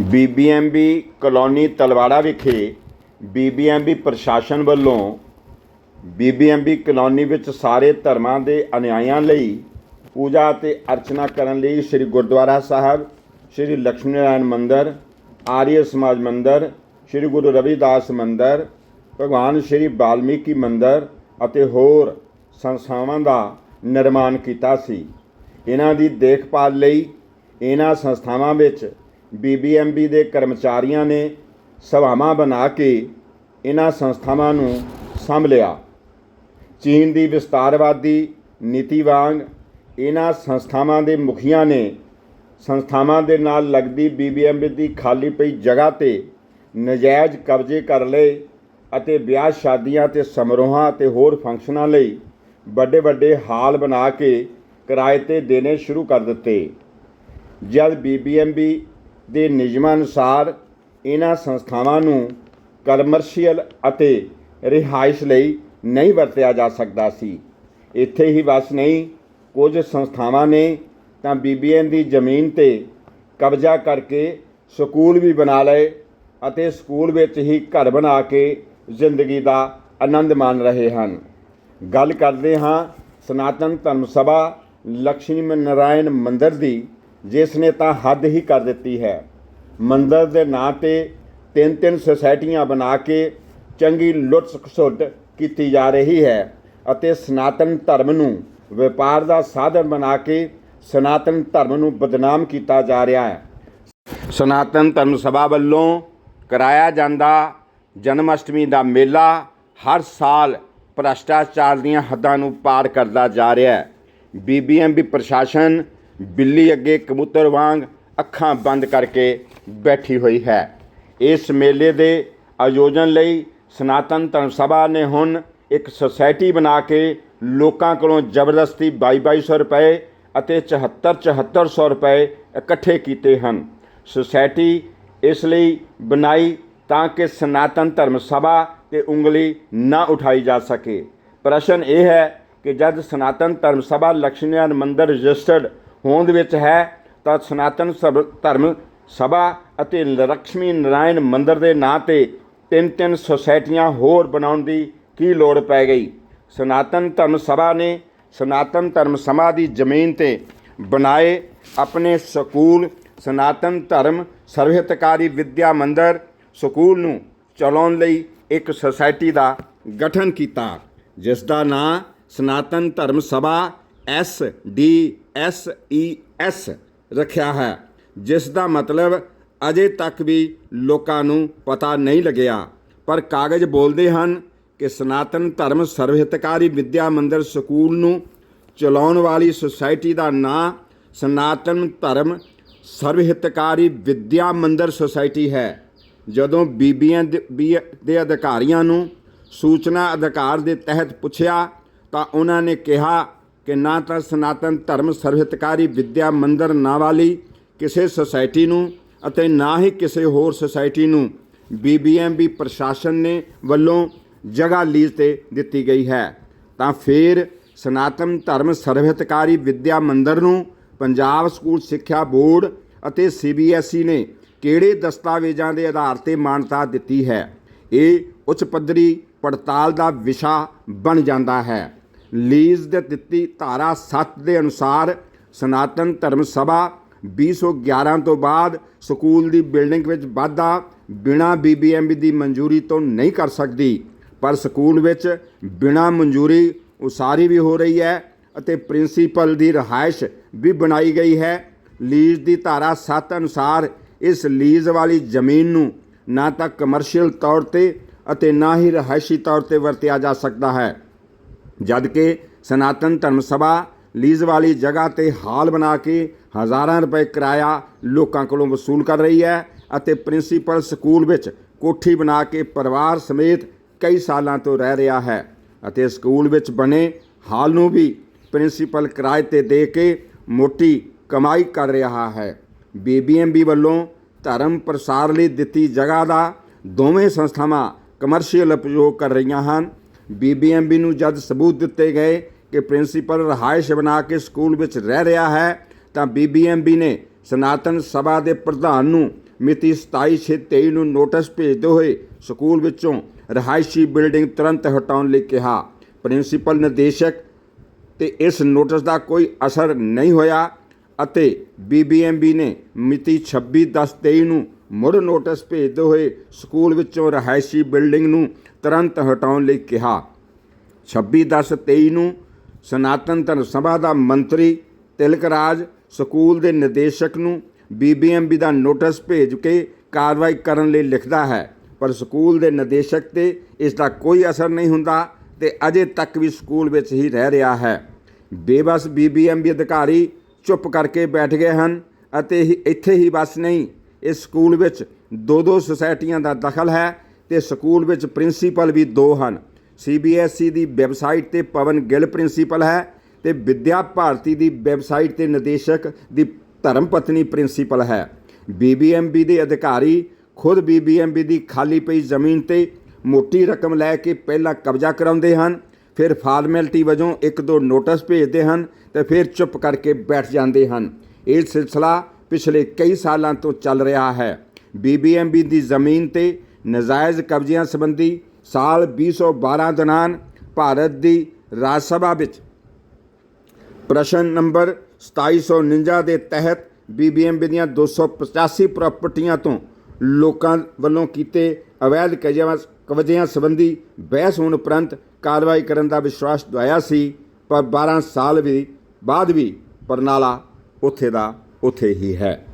BBMB colony Talwara ਵਿਖੇ BBMB ਪ੍ਰਸ਼ਾਸਨ ਵੱਲੋਂ ਬੀਬੀਐਮਬੀ ਕਲੋਨੀ ਵਿੱਚ ਸਾਰੇ ਧਰਮਾਂ ਦੇ ਅਨੁਯਾਈਆਂ ਲਈ ਪੂਜਾ ਅਤੇ ਅਰਚਨਾ ਕਰਨ ਲਈ ਸ੍ਰੀ ਗੁਰਦੁਆਰਾ ਸਾਹਿਬ, ਸ੍ਰੀ ਲక్ష్ਮੀ ਨਾਰਾਇਣ ਮੰਦਿਰ, ਆਰੀਆ ਸਮਾਜ ਮੰਦਿਰ, ਸ੍ਰੀ ਗੁਰੂ ਰਵਿਦਾਸ ਮੰਦਿਰ, ਭਗਵਾਨ ਸ੍ਰੀ ਵਾਲਮੀਕੀ ਮੰਦਿਰ ਅਤੇ ਹੋਰ ਸੰਸਥਾਵਾਂ ਦਾ ਨਿਰਮਾਣ ਕੀਤਾ ਸੀ। ਇਹਨਾਂ ਦੀ ਦੇਖਭਾਲ ਲਈ ਇਹਨਾਂ ਸੰਸਥਾਵਾਂ ਵਿੱਚ ਬੀਬੀਐਮਬੀ ਦੇ ਕਰਮਚਾਰੀਆਂ ਨੇ ਸਭਾਵਾਂ ਬਣਾ ਕੇ ਇਹਨਾਂ ਸੰਸਥਾਵਾਂ ਨੂੰ ਸੰਭਲਿਆ ਚੀਨ ਦੀ ਵਿਸਤਾਰਵਾਦੀ ਨੀਤੀ ਵਾਂਗ ਇਹਨਾਂ ਸੰਸਥਾਵਾਂ ਦੇ ਮੁਖੀਆਂ ਨੇ ਸੰਸਥਾਵਾਂ ਦੇ ਨਾਲ ਲੱਗਦੀ ਬੀਬੀਐਮਬੀ ਦੀ ਖਾਲੀ ਪਈ ਜਗ੍ਹਾ ਤੇ ਨਜਾਇਜ਼ ਕਬਜ਼ੇ ਕਰ ਲਏ ਅਤੇ ਵਿਆਹ ਸ਼ਾਦੀਆਂ ਤੇ ਸਮਾਰੋਹਾਂ ਤੇ ਹੋਰ ਫੰਕਸ਼ਨਾਂ ਲਈ ਵੱਡੇ ਵੱਡੇ ਹਾਲ ਬਣਾ ਕੇ ਕਿਰਾਏ ਤੇ ਦੇਣੇ ਸ਼ੁਰੂ ਕਰ ਦਿੱਤੇ। ਜਦ ਬੀਬੀਐਮਬੀ ਦੇ ਨਿਯਮਾਂ ਅਨੁਸਾਰ ਇਹਨਾਂ ਸੰਸਥਾਵਾਂ ਨੂੰ ਕਮਰਸ਼ੀਅਲ ਅਤੇ ਰਿਹਾਇਸ਼ ਲਈ ਨਹੀਂ ਵਰਤਿਆ ਜਾ ਸਕਦਾ ਸੀ। ਇੱਥੇ ਹੀ ਬਸ ਨਹੀਂ, ਕੁਝ ਸੰਸਥਾਵਾਂ ਨੇ ਤਾਂ ਬੀਬੀਐਮ ਦੀ ਜ਼ਮੀਨ ਤੇ ਕਬਜ਼ਾ ਕਰਕੇ ਸਕੂਲ ਵੀ ਬਣਾ ਲਏ ਅਤੇ ਸਕੂਲ ਵਿੱਚ ਹੀ ਘਰ ਬਣਾ ਕੇ ਜ਼ਿੰਦਗੀ ਦਾ ਆਨੰਦ ਮਾਣ ਰਹੇ ਹਨ। ਗੱਲ ਕਰਦੇ ਹਾਂ ਸਨਾਤਨ ਧਰਮ ਸਭਾ ਲక్ష్ਮੀ ਨਾਰਾਇਣ ਮੰਦਿਰ ਦੀ ਜਿਸ ਨੇ ਤਾਂ ਹੱਦ ਹੀ ਕਰ ਦਿੱਤੀ ਹੈ। ਮੰਦਰ ਦੇ ਨਾਂ ਤੇ ਤਿੰਨ ਤਿੰਨ ਸੁਸਾਇਟੀਆਂ ਬਣਾ ਕੇ ਚੰਗੀ ਲੁੱਟ ਖਸੁੱਟ ਕੀਤੀ ਜਾ ਰਹੀ ਹੈ ਅਤੇ ਸਨਾਤਨ ਧਰਮ ਨੂੰ ਵਪਾਰ ਦਾ ਸਾਧਨ ਬਣਾ ਕੇ ਸਨਾਤਨ ਧਰਮ ਨੂੰ ਬਦਨਾਮ ਕੀਤਾ ਜਾ ਰਿਹਾ ਹੈ। ਸਨਾਤਨ ਧਰਮ ਸਭਾ ਵੱਲੋਂ ਕਰਾਇਆ ਜਾਂਦਾ ਜਨਮ ਅਸ਼ਟਮੀ ਦਾ ਮੇਲਾ ਹਰ ਸਾਲ ਭ੍ਰਸ਼ਟਾਚਾਰ ਦੀਆਂ ਹੱਦਾਂ ਨੂੰ ਪਾਰ ਕਰਦਾ ਜਾ ਰਿਹਾ ਹੈ। ਬੀਬੀਐਮਬੀ ਪ੍ਰਸ਼ਾਸਨ ਬਿੱਲੀ ਅੱਗੇ ਕਬੂਤਰ ਵਾਂਗ ਅੱਖਾਂ ਬੰਦ ਕਰਕੇ ਬੈਠੀ ਹੋਈ ਹੈ। ਇਸ ਮੇਲੇ ਦੇ ਆਯੋਜਨ ਲਈ ਸਨਾਤਨ ਧਰਮ ਸਭਾ ਨੇ ਹੁਣ ਇੱਕ ਸੁਸਾਇਟੀ ਬਣਾ ਕੇ ਲੋਕਾਂ ਕੋਲੋਂ ਜ਼ਬਰਦਸਤੀ 2200 ਰੁਪਏ ਅਤੇ 74 7400 ਰੁਪਏ ਇਕੱਠੇ ਕੀਤੇ ਹਨ। ਸੁਸਾਇਟੀ ਇਸ ਲਈ ਬਣਾਈ ਤਾਂ ਕਿ ਸਨਾਤਨ ਧਰਮ ਸਭਾ ਤੇ ਉਂਗਲੀ ਨਾ ਉਠਾਈ ਜਾ ਸਕੇ। ਪ੍ਰਸ਼ਨ ਇਹ ਹੈ ਕਿ ਜਦ ਸਨਾਤਨ ਧਰਮ ਸਭਾ ਲక్ష్ਮੀ ਨਾਰਾਇਣ ਮੰਦਿਰ ਰਜਿਸਟਰਡ ਹੋਂਦ ਵਿੱਚ ਹੈ, ਤਾਂ ਸਨਾਤਨ ਸਭ- ਧਰਮ ਸਭਾ ਅਤੇ ਲਕਸ਼ਮੀ ਨਾਰਾਇਣ ਮੰਦਿਰ ਦੇ ਨਾਂ ਤੇ ਤਿੰਨ ਤਿੰਨ ਸੁਸਾਇਟੀਆਂ ਹੋਰ ਬਣਾਉਣ ਦੀ ਕੀ ਲੋੜ ਪੈ ਗਈ? ਸਨਾਤਨ ਧਰਮ ਸਭਾ ਨੇ ਸਨਾਤਨ ਧਰਮ ਸਭਾ ਦੀ ਜ਼ਮੀਨ ਤੇ ਬਣਾਏ ਆਪਣੇ ਸਕੂਲ ਸਨਾਤਨ ਧਰਮ ਸਰਵਹਿਤਕਾਰੀ ਵਿਦਿਆ ਮੰਦਰ ਸਕੂਲ ਨੂੰ ਚਲਾਉਣ ਲਈ ਇੱਕ ਸੁਸਾਇਟੀ ਦਾ ਗਠਨ ਕੀਤਾ। ਜਿਸ ਦਾ ਨਾਂ Sanatan Dharam Sabha S D S E S ਰੱਖਿਆ ਹੈ ਜਿਸ ਦਾ ਮਤਲਬ ਅਜੇ ਤੱਕ ਵੀ ਲੋਕਾਂ ਨੂੰ ਪਤਾ ਨਹੀਂ ਲੱਗਿਆ। ਪਰ ਕਾਗਜ਼ ਬੋਲਦੇ ਹਨ ਕਿ ਸਨਾਤਨ ਧਰਮ ਸਰਵਹਿਤਕਾਰੀ ਵਿਦਿਆ ਮੰਦਰ ਸਕੂਲ ਨੂੰ ਚਲਾਉਣ ਵਾਲੀ ਸੁਸਾਇਟੀ ਦਾ ਨਾਂ ਸਨਾਤਨ ਧਰਮ ਸਰਵਹਿਤਕਾਰੀ ਵਿਦਿਆ ਮੰਦਰ ਸੁਸਾਇਟੀ ਹੈ, ਜਦੋਂ ਬੀਬੀਆਂ ਦੇ ਬੀ- ਦੇ ਅਧਿਕਾਰੀਆਂ ਨੂੰ ਸੂਚਨਾ ਅਧਿਕਾਰ ਦੇ ਤਹਿਤ ਪੁੱਛਿਆ ਤਾਂ ਉਹਨਾਂ ਨੇ ਕਿਹਾ ਕਿ ਨਾ ਤਾਂ ਸਨਾਤਨ ਧਰਮ ਸਰਵਹਿਤਕਾਰੀ ਵਿਦਿਆ ਮੰਦਰ ਨਾ ਵਾਲੀ ਕਿਸੇ ਸੁਸਾਇਟੀ ਨੂੰ ਅਤੇ ਨਾ ਹੀ ਕਿਸੇ ਹੋਰ ਸੁਸਾਇਟੀ ਨੂੰ ਬੀਬੀਐਮਬੀ ਪ੍ਰਸ਼ਾਸਨ ਨੇ ਵੱਲੋਂ ਜਗ੍ਹਾ ਲੀਜ਼ ਤੇ ਦਿੱਤੀ ਗਈ ਹੈ। ਤਾਂ ਫਿਰ ਸਨਾਤਨ ਧਰਮ ਸਰਵਹਿਤਕਾਰੀ ਵਿਦਿਆ ਮੰਦਰ ਨੂੰ ਪੰਜਾਬ ਸਕੂਲ ਸਿੱਖਿਆ ਬੋਰਡ ਅਤੇ ਸੀਬੀਐਸਈ ਨੇ ਕਿਹੜੇ ਦਸਤਾਵੇਜ਼ਾਂ ਦੇ ਆਧਾਰ ਤੇ ਮਾਨਤਾ ਦਿੱਤੀ ਹੈ? ਇਹ ਉੱਚ ਪੱਧਰੀ ਪੜਤਾਲ ਦਾ ਵਿਸ਼ਾ ਬਣ ਜਾਂਦਾ ਹੈ। ਲੀਜ਼ ਦੇ ਦਿੱਤੀ ਧਾਰਾ 7 ਦੇ ਅਨੁਸਾਰ ਸਨਾਤਨ ਧਰਮ ਸਭਾ 2011 ਤੋਂ ਬਾਅਦ ਸਕੂਲ ਦੀ ਬਿਲਡਿੰਗ ਵਿੱਚ ਵਾਧਾ ਬਿਨਾਂ ਬੀਬੀਐਮਬੀ ਦੀ ਮਨਜ਼ੂਰੀ ਤੋਂ ਨਹੀਂ ਕਰ ਸਕਦੀ। ਪਰ ਸਕੂਲ ਵਿੱਚ ਬਿਨਾਂ ਮਨਜ਼ੂਰੀ ਉਸਾਰੀ ਵੀ ਹੋ ਰਹੀ ਹੈ ਅਤੇ ਪ੍ਰਿੰਸੀਪਲ ਦੀ ਰਹਾਇਸ਼ ਵੀ ਬਣਾਈ ਗਈ ਹੈ। ਲੀਜ਼ ਦੀ ਧਾਰਾ 7 ਅਨੁਸਾਰ ਇਸ ਲੀਜ਼ ਵਾਲੀ ਜ਼ਮੀਨ ਨੂੰ ਨਾ ਤਾਂ ਕਮਰਸ਼ੀਅਲ ਤੌਰ ਤੇ ਅਤੇ ਨਾ ਹੀ ਰਹਾਇਸ਼ੀ ਤੌਰ ਤੇ ਵਰਤਿਆ ਜਾ ਸਕਦਾ ਹੈ। ਜਦ ਕਿ ਸਨਾਤਨ ਧਰਮ ਸਭਾ ਲੀਜ਼ ਵਾਲੀ ਜਗ੍ਹਾ ਤੇ ਹਾਲ ਬਣਾ ਕੇ ਹਜ਼ਾਰਾਂ ਰੁਪਏ ਕਿਰਾਇਆ ਲੋਕਾਂ ਕੋਲੋਂ ਵਸੂਲ ਕਰ ਰਹੀ ਹੈ ਅਤੇ ਪ੍ਰਿੰਸੀਪਲ ਸਕੂਲ ਵਿੱਚ ਕੋਠੀ ਬਣਾ ਕੇ ਪਰਿਵਾਰ ਸਮੇਤ ਕਈ ਸਾਲਾਂ ਤੋਂ ਰਹਿ ਰਿਹਾ ਹੈ ਅਤੇ ਸਕੂਲ ਵਿੱਚ ਬਣੇ ਹਾਲ ਨੂੰ ਵੀ ਪ੍ਰਿੰਸੀਪਲ ਕਿਰਾਏ ਤੇ ਦੇ ਕੇ ਮੋਟੀ ਕਮਾਈ ਕਰ ਰਿਹਾ ਹੈ। ਬੀਬੀਐਮਬੀ ਵੱਲੋਂ ਧਰਮ ਪ੍ਰਸਾਰ ਲਈ ਦਿੱਤੀ ਜਗ੍ਹਾ ਦਾ ਦੋਵੇਂ ਸੰਸਥਾਵਾਂ ਕਮਰਸ਼ੀਅਲ ਉਪਯੋਗ ਕਰ ਰਹੀਆਂ ਹਨ। ਬੀਬੀਐਮਬੀ ਨੂੰ ਜਦ ਸਬੂਤ ਦਿੱਤੇ ਗਏ ਕਿ ਪ੍ਰਿੰਸੀਪਲ ਰਹਾਇਸ਼ ਬਣਾ ਕੇ ਸਕੂਲ ਵਿੱਚ ਰਹਿ ਰਿਹਾ ਹੈ, ਤਾਂ ਬੀਬੀਐਮਬੀ ਨੇ ਸਨਾਤਨ ਸਭਾ ਦੇ ਪ੍ਰਧਾਨ ਨੂੰ ਮਿਤੀ 27/6/23 ਨੂੰ ਨੋਟਿਸ ਭੇਜਦੇ ਹੋਏ ਸਕੂਲ ਵਿੱਚੋਂ ਰਹਾਇਸ਼ੀ ਬਿਲਡਿੰਗ ਤੁਰੰਤ ਹਟਾਉਣ ਲਈ ਕਿਹਾ। ਪ੍ਰਿੰਸੀਪਲ ਨਿਰਦੇਸ਼ਕ ਤੇ ਇਸ ਨੋਟਿਸ ਦਾ ਕੋਈ ਅਸਰ ਨਹੀਂ ਹੋਇਆ ਅਤੇ ਬੀਬੀਐਮਬੀ ਨੇ ਮਿਤੀ 26/10/23 ਨੂੰ ਮੁੜ ਨੋਟਿਸ ਭੇਜਦੇ ਹੋਏ ਸਕੂਲ ਵਿੱਚੋਂ ਰਹਾਇਸ਼ੀ ਬਿਲਡਿੰਗ ਨੂੰ ਤੁਰੰਤ ਹਟਾਉਣ ਲਈ ਕਿਹਾ। 26/10/23 ਨੂੰ ਸਨਾਤਨ ਧਰਮ ਸਭਾ ਦਾ ਮੰਤਰੀ ਤਿਲਕ ਰਾਜ ਸਕੂਲ ਦੇ ਨਿਰਦੇਸ਼ਕ ਨੂੰ ਬੀਬੀਐਮਬੀ ਦਾ ਨੋਟਿਸ ਭੇਜ ਕੇ ਕਾਰਵਾਈ ਕਰਨ ਲਈ ਲਿਖਦਾ ਹੈ, ਪਰ ਸਕੂਲ ਦੇ ਨਿਰਦੇਸ਼ਕ ਤੇ ਇਸ ਦਾ ਕੋਈ ਅਸਰ ਨਹੀਂ ਹੁੰਦਾ ਤੇ ਅਜੇ ਤੱਕ ਵੀ ਸਕੂਲ ਵਿੱਚ ਹੀ ਰਹਿ ਰਿਹਾ ਹੈ। ਬੇਬਸ ਬੀਬੀਐਮਬੀ ਅਧਿਕਾਰੀ ਚੁੱਪ ਕਰਕੇ ਬੈਠ ਗਏ ਹਨ ਅਤੇ ਹੀ- ਇੱਥੇ ਹੀ ਬਸ ਨਹੀਂ ਇਸ ਸਕੂਲ ਵਿੱਚ ਦੋ ਦੋ ਸੁਸਾਇਟੀਆਂ ਦਾ ਦਖਲ ਹੈ ਤੇ ਸਕੂਲ ਵਿੱਚ ਪ੍ਰਿੰਸੀਪਲ ਵੀ ਦੋ ਹਨ। ਸੀਬੀਐਸਈ ਦੀ ਵੈਬਸਾਈਟ ਤੇ ਪਵਨ ਗਿੱਲ ਪ੍ਰਿੰਸੀਪਲ ਹੈ ਤੇ ਵਿਦਿਆ ਭਾਰਤੀ ਦੀ ਵੈਬਸਾਈਟ ਤੇ ਨਿਦੇਸ਼ਕ ਦੀ ਧਰਮ ਪਤਨੀ ਪ੍ਰਿੰਸੀਪਲ ਹੈ। ਬੀਬੀਐਮਬੀ ਦੇ ਅਧਿਕਾਰੀ ਖੁਦ ਬੀਬੀਐਮਬੀ ਦੀ ਖਾਲੀ ਪਈ ਜ਼ਮੀਨ ਤੇ ਮੋਟੀ ਰਕਮ ਲੈ ਕੇ ਪਹਿਲਾਂ ਕਬਜ਼ਾ ਕਰਾਉਂਦੇ ਹਨ, ਫਿਰ ਫਾਰਮੈਲਿਟੀ ਵਜੋਂ ਇੱਕ ਦੋ ਨੋਟਿਸ ਭੇਜਦੇ ਹਨ ਤੇ ਫਿਰ ਚੁੱਪ ਕਰਕੇ ਬੈਠ ਜਾਂਦੇ ਹਨ। ਇਹ ਸਿਲਸਿਲਾ ਪਿਛਲੇ ਕਈ ਸਾਲਾਂ ਤੋਂ ਚੱਲ ਰਿਹਾ ਹੈ। ਬੀਬੀਐਮਬੀ ਦੀ ਜ਼ਮੀਨ ਤੇ ਨਜਾਇਜ਼ ਕਬਜ਼ਿਆਂ ਸੰਬੰਧੀ ਸਾਲ 2012 ਦੌਰਾਨ ਭਾਰਤ ਦੀ ਰਾਜ ਸਭਾ ਵਿੱਚ ਪ੍ਰਸ਼ਨ ਨੰਬਰ 2749 ਦੇ ਤਹਿਤ ਬੀਬੀਐਮਬੀ ਦੀਆਂ 285 ਪ੍ਰਾਪਰਟੀਆਂ ਤੋਂ ਲੋਕਾਂ ਵੱਲੋਂ ਕੀਤੇ ਅਵੈਧ ਕਬਜ਼ਿਆਂ ਕਬਜ਼ਿਆਂ ਸੰਬੰਧੀ ਬਹਿਸ ਹੋਣ ਉਪਰੰਤ ਕਾਰਵਾਈ ਕਰਨ ਦਾ ਵਿਸ਼ਵਾਸ ਦਵਾਇਆ ਸੀ, ਪਰ 12 ਸਾਲ ਵੀ ਬਾਅਦ ਵੀ ਪਰਨਾਲਾ ਉੱਥੇ ਦਾ ਉੱਥੇ ਹੀ ਹੈ।